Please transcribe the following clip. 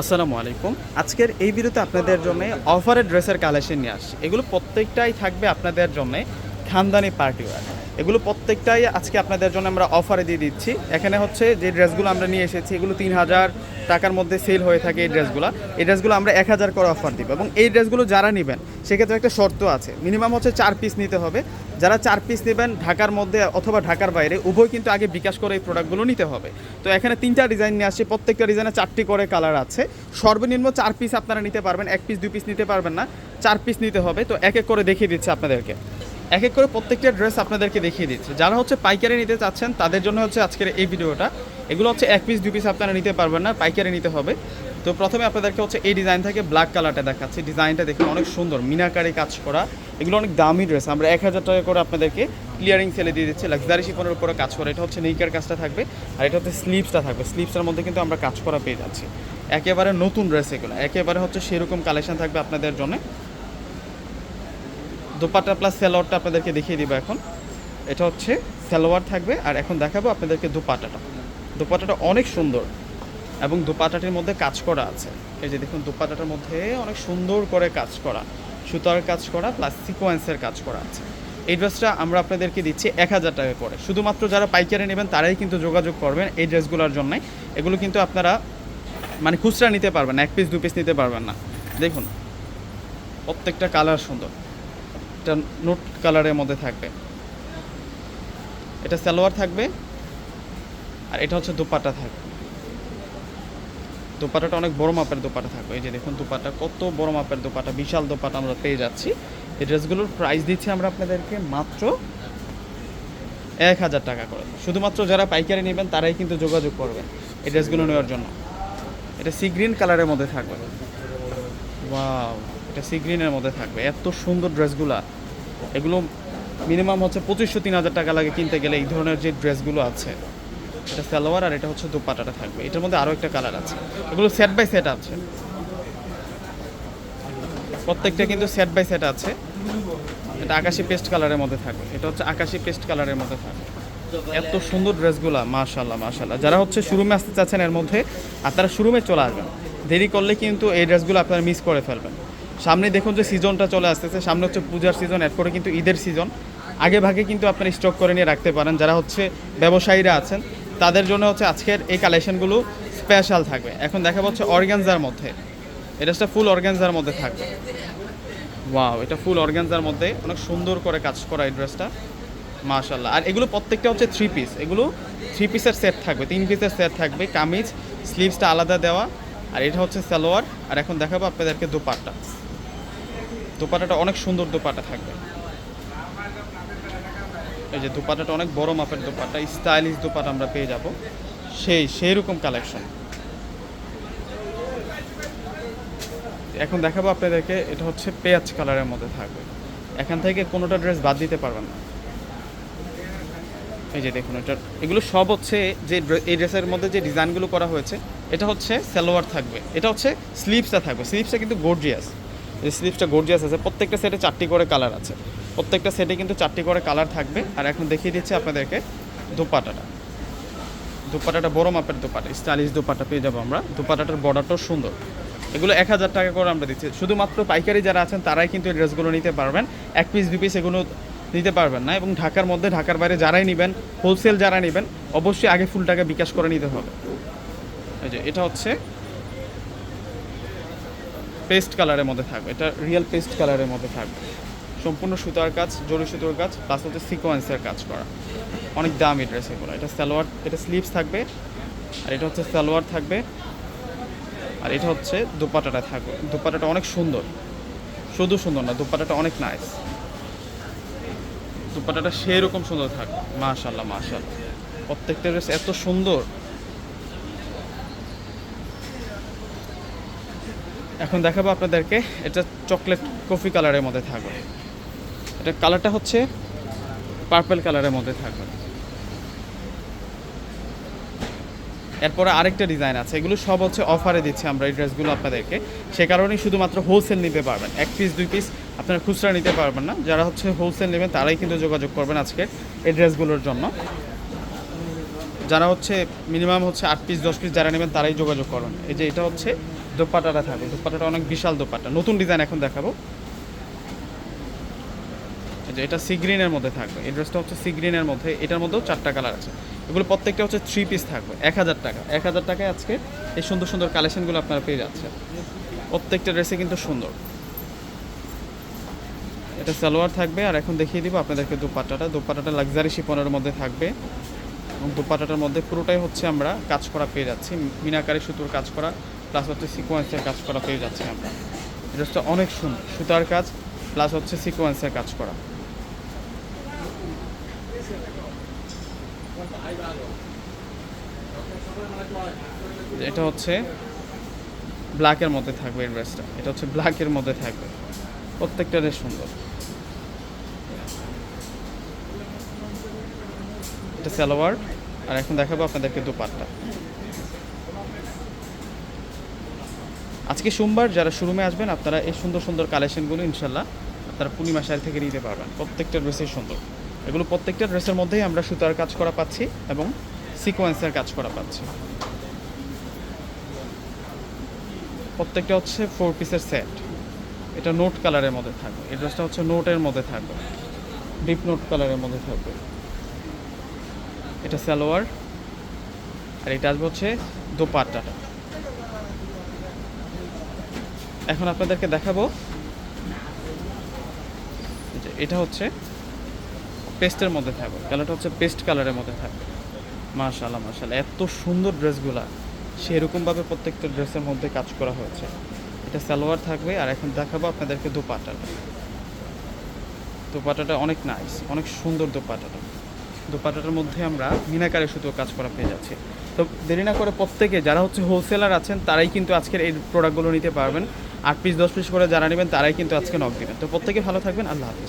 আসসালামু আলাইকুম। আজকের এই ভিডিওতে আপনাদের জন্য অফারের ড্রেসের কালেকশন নিয়ে আসছি। এগুলো প্রত্যেকটাই থাকবে আপনাদের জন্য খানদানি পার্টি ওয়ার। এগুলো প্রত্যেকটাই আজকে আপনাদের জন্য আমরা অফারে দিয়ে দিচ্ছি। এখানে হচ্ছে যে ড্রেসগুলো আমরা নিয়ে এসেছি, এগুলো তিন হাজার টাকার মধ্যে সেল হয়ে থাকে এই ড্রেসগুলো এই ড্রেসগুলো আমরা এক হাজার করে অফার দিব এবং এই ড্রেসগুলো যারা নেবেন, সেক্ষেত্রে একটা শর্ত আছে। মিনিমাম হচ্ছে চার পিস নিতে হবে। যারা চার পিস নেবেন, ঢাকার মধ্যে অথবা ঢাকার বাইরে, উভয় কিন্তু আগে বিকাশ করে এই প্রোডাক্টগুলো নিতে হবে। তো এখানে তিনটা ডিজাইন নিয়ে আসছে, প্রত্যেকটা ডিজাইনে চারটি করে কালার আছে। সর্বনিম্ন চার পিস আপনারা নিতে পারবেন, এক পিস দুই পিস নিতে পারবেন না। চার পিস নিতে হবে। তো এক এক করে দেখিয়ে দিচ্ছে আপনাদেরকে। এক এক করে প্রত্যেকটা ড্রেস আপনাদেরকে দেখিয়ে দিচ্ছে। যারা হচ্ছে পাইকারি নিতে চাচ্ছেন, তাদের জন্য হচ্ছে আজকের এই ভিডিওটা। এগুলো হচ্ছে এক পিস দুই পিস আপনারা নিতে পারবেন না, পাইকারি নিতে হবে। তো প্রথমে আপনাদেরকে হচ্ছে এই ডিজাইন থেকে ব্ল্যাক কালারটা দেখাচ্ছি। ডিজাইনটা দেখুন, অনেক সুন্দর, মিনাকারি কাজ করা। এগুলো অনেক দামি ড্রেস আমরা এক হাজার টাকা করে আপনাদেরকে ক্লিয়ারিং সেলে দিয়ে দিচ্ছি। লাক্সারি শিপনের উপরে কাজ করা। এটা হচ্ছে নেইকার কাজটা থাকবে, আর এটা হচ্ছে স্লিপসটা থাকবে। স্লিপসের মধ্যে কিন্তু আমরা কাজ করা পেয়ে যাচ্ছি। একেবারে নতুন ড্রেস এগুলো। একেবারে হচ্ছে সেরকম কালেকশন থাকবে আপনাদের জন্য। দোপাট্টা প্লাস সালোয়ারটা আপনাদেরকে দেখিয়ে দিব এখন। এটা হচ্ছে সালোয়ার থাকবে আর এখন দেখাবো আপনাদেরকে দুপাটাটা। দুপাটাটা অনেক সুন্দর এবং দুপাটাটির মধ্যে কাজ করা আছে। এই যে দেখুন, দুপাটাটার মধ্যে অনেক সুন্দর করে কাজ করা। সুতার কাজ করা প্লাস সিকোয়েন্সের কাজ করা আছে। এই ড্রেসটা আমরা আপনাদেরকে দিচ্ছি এক হাজার টাকা করে। শুধুমাত্র যারা পাইকারি নেবেন, তারাই কিন্তু যোগাযোগ করবেন এই ড্রেসগুলোর জন্যই এগুলো কিন্তু আপনারা মানে খুচরা নিতে পারবেন এক পিস দু পিস নিতে পারবেন না। দেখুন, প্রত্যেকটা কালার সুন্দর। এটা নোট কালারের মধ্যে থাকবে। এটা সালোয়ার থাকবে আর এটা হচ্ছে দোপাট্টা থাকবে। দোপাটাটা অনেক বড় মাপের দোপাটা থাকবে। এই যে দেখুন দোপাটা, কত বড় মাপের দোপাটা, বিশাল দোপাটা আমরা পেয়ে যাচ্ছি। এই ড্রেসগুলোর প্রাইস দিচ্ছি আমরা আপনাদেরকে মাত্র এক হাজার টাকা করে। শুধুমাত্র যারা পাইকারি নেবেন তারাই কিন্তু যোগাযোগ করবেন এই ড্রেসগুলো নেওয়ার জন্য। এটা সি গ্রিন কালারের মধ্যে থাকবে। ওয়াও! এটা সি গ্রিনের মধ্যে থাকবে। এত সুন্দর ড্রেসগুলা। এগুলো মিনিমাম হচ্ছে পঁচিশশো, তিন হাজার টাকা লাগে কিনতে গেলে এই ধরনের যে ড্রেসগুলো আছে। এটা সালোয়ার আর এটা হচ্ছে দুপাটাটা থাকবে। এটার মধ্যে আরও একটা কালার আছে। এগুলো সেট বাই সেট আছে। প্রত্যেকটা কিন্তু সেট বাই সেট আছে। এটা আকাশি পেস্ট কালারের মধ্যে থাকবে। এটা হচ্ছে আকাশি পেস্ট কালারের মধ্যে থাকবে। এত সুন্দর ড্রেসগুলো মাশাল্লাহ মাশাল্লাহ যারা হচ্ছে শোরুমে আসতে চাচ্ছেন এর মধ্যে, আপনারা শোরুমে চলে আসবেন। দেরি করলে কিন্তু এই ড্রেসগুলো আপনারা মিস করে ফেলবেন। সামনে দেখুন যে সিজনটা চলে আসতেছে। সামনে হচ্ছে পূজার সিজন এরপরে কিন্তু ঈদের সিজন আগে ভাগে কিন্তু আপনারা স্টক করে নিয়ে রাখতে পারেন। যারা হচ্ছে ব্যবসায়ীরা আছেন, তাদের জন্য হচ্ছে আজকের এই কালেকশনগুলো স্পেশাল থাকবে। এখন দেখা হচ্ছে অর্গানজার মধ্যে। এটা হচ্ছে ফুল অর্গানজার মধ্যে থাকবে। ওয়াও এটা ফুল অর্গানজার মধ্যে। অনেক সুন্দর করে কাজ করা এই ড্রেসটা মাশাল্লাহ আর এগুলো প্রত্যেকটা হচ্ছে থ্রি পিস এগুলো থ্রি পিসের সেট থাকবে। তিন পিসের সেট থাকবে। কামিজ স্লিভসটা আলাদা দেওয়া। আর এটা হচ্ছে সালোয়ার। আর এখন দেখাবো আপনাদেরকে দোপাট্টা। দোপাট্টাটা অনেক সুন্দর দোপাট্টা থাকবে। এই যে দোপাট্টাটা অনেক বড় মাপের দোপাট্টা স্টাইলিশ দোপাট্টা আমরা পেয়ে যাব। সেই সেই রকম কালেকশন এখন দেখাবো আপনাদেরকে, এটা হচ্ছে পেঁয়াজ কালারের মধ্যে থাকবে। এখান থেকে কোনোটা ড্রেস বাদ দিতে পারবেন না। এই যে দেখুন, এটা এগুলো সব হচ্ছে যে এই ড্রেসের মধ্যে যে ডিজাইনগুলো করা হয়েছে, এটা হচ্ছে সালোয়ার থাকবে। এটা হচ্ছে স্লিভসটা থাকবে। স্লিভসটা কিন্তু এই স্লিভসটা গর্জিয়াস আছে। প্রত্যেকটা সেটে চারটি করে কালার আছে। প্রত্যেকটা সেটে কিন্তু চারটি করে কালার থাকবে। আর এখন দেখিয়ে দিচ্ছি আপনাদেরকে দোপাটাটা। দোপাটাটা বড় মাপের দুপাটা স্টাইলিশ দুপাটা পেয়ে যাব আমরা। দুপাটাটার বর্ডারটাও সুন্দর। এগুলো এক হাজার টাকা করে আমরা দিচ্ছি। শুধুমাত্র পাইকারি যারা আছেন, তারাই কিন্তু এই ড্রেসগুলো নিতে পারবেন। এক পিস দু পিস এগুলো নিতে পারবেন না। এবং ঢাকার মধ্যে, ঢাকার বাইরে যারাই নেবেন হোলসেল যারা নেবেন, অবশ্যই আগে ফুল টাকা বিকাশ করে নিতে হবে। এই যে, এটা হচ্ছে পেস্ট কালারের মধ্যে থাকবে। এটা রিয়েল পেস্ট কালারের মধ্যে থাকবে। সম্পূর্ণ সুতার কাজ, জরি সুতোর কাজ প্লাস হচ্ছে সিকোয়েন্সের কাজ করা। অনেক দামি ড্রেস এগুলো। এটা সালোয়ার, এটা স্লিভস থাকবে, আর এটা হচ্ছে সালোয়ার থাকবে, আর এটা হচ্ছে দোপাটাটা থাকবে। দোপাটাটা অনেক সুন্দর। শুধু সুন্দর না, দোপাটাটা অনেক নাইস দোপাটাটা সেই রকম সুন্দর থাকবে মাশাল্লাহ মাশাল্লাহ প্রত্যেকটা ড্রেস এত সুন্দর। এখন দেখাবো আপনাদেরকে, এটা চকলেট কফি কালারের মধ্যে থাকবে। এটা কালারটা হচ্ছে পার্পল কালারের মধ্যে থাকবে। এরপরে আরেকটা ডিজাইন আছে, এগুলো সব হচ্ছে অফারে দিচ্ছি আমরা এই ড্রেসগুলো আপনাদেরকে। সে কারণেই শুধুমাত্র হোলসেল নিতে পারবেন, এক পিস দুই পিস আপনারা খুচরা নিতে পারবেন না। যারা হচ্ছে হোলসেল নেবেন, তারাই কিন্তু যোগাযোগ করবেন আজকে এই ড্রেসগুলোর জন্য। যারা হচ্ছে মিনিমাম হচ্ছে আট পিস দশ পিস যারা নেবেন, তারাই যোগাযোগ করবেন। এই যে এটা হচ্ছে দোপাটাটা থাকবে দোপাটাটা অনেক বিশাল দোপাট্টা নতুন ডিজাইন এখন দেখাবো। এটা সি গ্রিনের মধ্যে থাকবে। এই ড্রেসটা হচ্ছে সি গ্রিনের মধ্যে। এটার মধ্যেও চারটা কালার আছে। এগুলো প্রত্যেকটা হচ্ছে থ্রি পিস থাকবে। এক হাজার টাকা। এক হাজার টাকায় আজকে এই সুন্দর সুন্দর কালেকশনগুলো আপনারা পেয়ে যাচ্ছেন। প্রত্যেকটা ড্রেসে কিন্তু সুন্দর। এটা সালোয়ার থাকবে। আর এখন দেখিয়ে দিব আপনাদেরকে দুপাট্টাটা দুপাট্টাটা লাক্সারি শিপনের মধ্যে থাকবে। এবং দুপাট্টাটার মধ্যে পুরোটাই হচ্ছে আমরা কাজ করা পেয়ে যাচ্ছি। মিনাকারি সুতোর কাজ করা। প্লাস হচ্ছে সিকোয়েন্সের কাজ করা পেয়ে যাচ্ছি আমরা। এই ড্রেসটা অনেক সুন্দর, সুতার কাজ প্লাস হচ্ছে সিকোয়েন্সের কাজ করা। এটা হচ্ছে ব্ল্যাকের মধ্যে থাকবে এই ড্রেসটা এটা হচ্ছে ব্ল্যাকের মধ্যে থাকবে। প্রত্যেকটা ড্রেস সুন্দর। এটা সালোয়ার। আর এখন দেখাবো আপনাদেরকে দুপাট্টা। আজকে সোমবার যারা শোরুমে আসবেন, আপনারা এই সুন্দর সুন্দর কালেকশনগুলো ইনশাল্লাহ আপনারা পূর্ণিমা শাড়ি থেকে নিতে পারবেন। প্রত্যেকটা ড্রেসই সুন্দর। এগুলো প্রত্যেকটা ড্রেসের মধ্যেই আমরা সুতার কাজ করা পাচ্ছি এবং সিকোয়েন্সের কাজ করা পাচ্ছি। প্রত্যেকটা হচ্ছে ফোর পিসের সেট এটা নোট কালারের মধ্যে থাকবে। এই ড্রেসটা হচ্ছে নোটের মধ্যে থাকবে। ডিপ নোট কালারের মধ্যে থাকবে। এটা সালোয়ার। আর এটা আসবে হচ্ছে দোপাট্টাটা। এখন আপনাদেরকে দেখাবো। এটা হচ্ছে পেস্টের মধ্যে থাকবে। কালারটা হচ্ছে পেস্ট কালারের মধ্যে থাকবে। মাশাল্লাহ মাশাল্লাহ এত সুন্দর ড্রেসগুলা। সেরকমভাবে প্রত্যেকটা ড্রেসের মধ্যে কাজ করা হয়েছে। এটা সালোয়ার থাকবে, আর এখন দেখাবো আপনাদেরকে দোপাট্টাটা দোপাট্টাটা অনেক নাইস অনেক সুন্দর দোপাট্টাটা দোপাট্টাটার মধ্যে আমরা মিনাকারে শুধু কাজ করা পেয়ে যাচ্ছি। তো দেরি না করে প্রত্যেকে, যারা হচ্ছে হোলসেলার আছেন, তারাই কিন্তু আজকের এই প্রোডাক্টগুলো নিতে পারবেন। আট পিস দশ পিস করে যারা নেবেন, তারাই কিন্তু আজকে নক দেবেন। তো প্রত্যেকে ভালো থাকবেন, আল্লাহ হাফিজ।